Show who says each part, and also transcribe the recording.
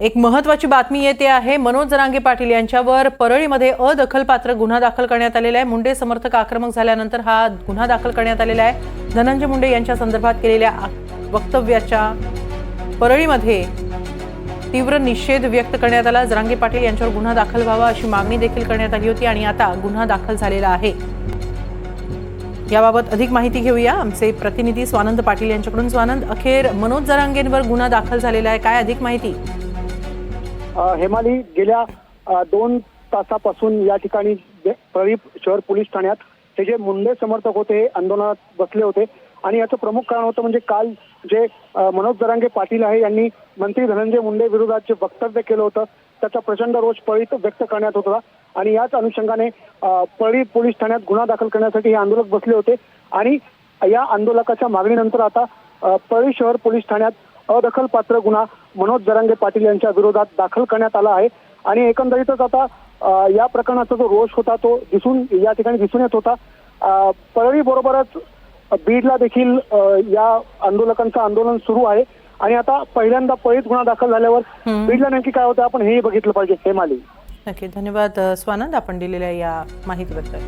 Speaker 1: एक महत्वाची बातमी येते आहे. मनोज जरांगे पाटील यांच्यावर परळीमध्ये अदखलपात्र गुन्हा दाखल करण्यात आलेला आहे. मुंडे समर्थक आक्रमक झाल्यानंतर हा गुन्हा दाखल करण्यात आलेला आहे. धनंजय मुंडे यांच्या संदर्भात केलेल्या आ- वक्तव्याच्या परळीमध्ये तीव्र निषेध व्यक्त करण्यात आला. जरांगे पाटील यांच्यावर गुन्हा दाखल व्हावा अशी मागणी देखील करण्यात आली होती आणि आता गुन्हा दाखल झालेला आहे. याबाबत अधिक माहिती घेऊया. आमचे प्रतिनिधी स्वानंद पाटील यांच्याकडून. स्वानंद अखेर मनोज जरांगेंवर गुन्हा दाखल झालेला आहे. काय अधिक माहिती?
Speaker 2: हेमाली गेल्या दोन तासापासून या ठिकाणी प्रदीप परळी शहर पोलीस ठाण्यात हे जे मुंडे समर्थक होते हे आंदोलनात बसले होते. आणि याचं प्रमुख कारण होतं म्हणजे काल जे मनोज दरांगे पाटील आहे यांनी मंत्री धनंजय मुंडे विरोधात जे वक्तव्य केलं होतं त्याचा प्रचंड रोष पळीत व्यक्त करण्यात होत. होता आणि याच अनुषंगाने पळी पोलीस ठाण्यात गुन्हा दाखल करण्यासाठी हे आंदोलक बसले होते. आणि या आंदोलकाच्या मागणीनंतर आता पळी शहर पोलीस ठाण्यात अदखलपात्र गुन्हा मनोज जरांगे पाटील यांच्या विरोधात दाखल करण्यात आला आहे. आणि एकंदरीतच आता या प्रकरणाचा जो रोष होता तो दिसून या ठिकाणी दिसून येत होता. परळी बरोबरच बीडला देखील या आंदोलकांचं आंदोलन सुरू आहे. आणि आता पहिल्यांदा पळीत गुन्हा दाखल झाल्यावर. बीडला नेमकी काय होतं आपण हेही बघितलं पाहिजे. हेमाली
Speaker 1: नक्की धन्यवाद स्वानंद आपण दिलेल्या या माहितीबद्दल.